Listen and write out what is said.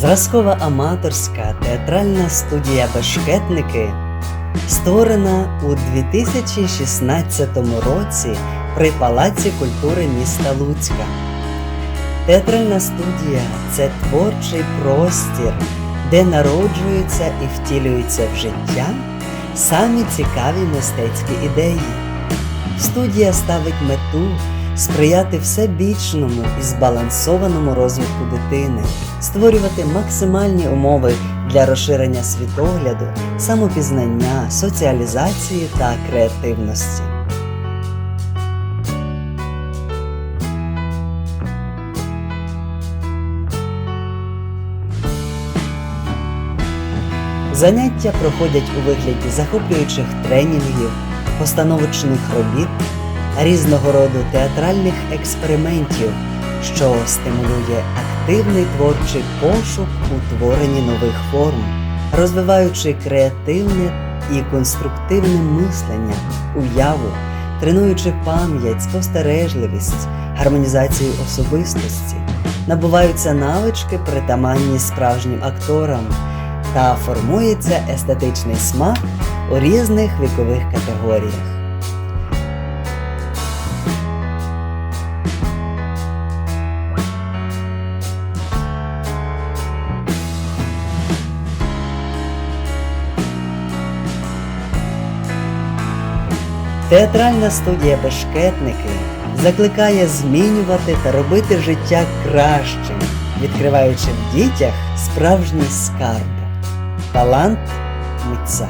Зразкова аматорська театральна студія Бешкетники створена у 2016 році при Палаці культури міста Луцька. Театральна студія це творчий простір, де народжуються і втілюються в життя самі цікаві мистецькі ідеї. Студія ставить мету сприяти всебічному і збалансованому розвитку дитини, створювати максимальні умови для розширення світогляду, самопізнання, соціалізації та креативності. Заняття проходять у вигляді захоплюючих тренінгів, постановочних робіт, різного роду театральних експериментів, що стимулює активний творчий пошук у творенні нових форм, розвиваючи креативне і конструктивне мислення, уяву, тренуючи пам'ять, спостережливість, гармонізацію особистості, набуваються навички, притаманні справжнім акторам та формується естетичний смак у різних вікових категоріях. Театральна студія Бешкетники закликає змінювати та робити життя кращим, відкриваючи в дітях справжній скарб талант митця.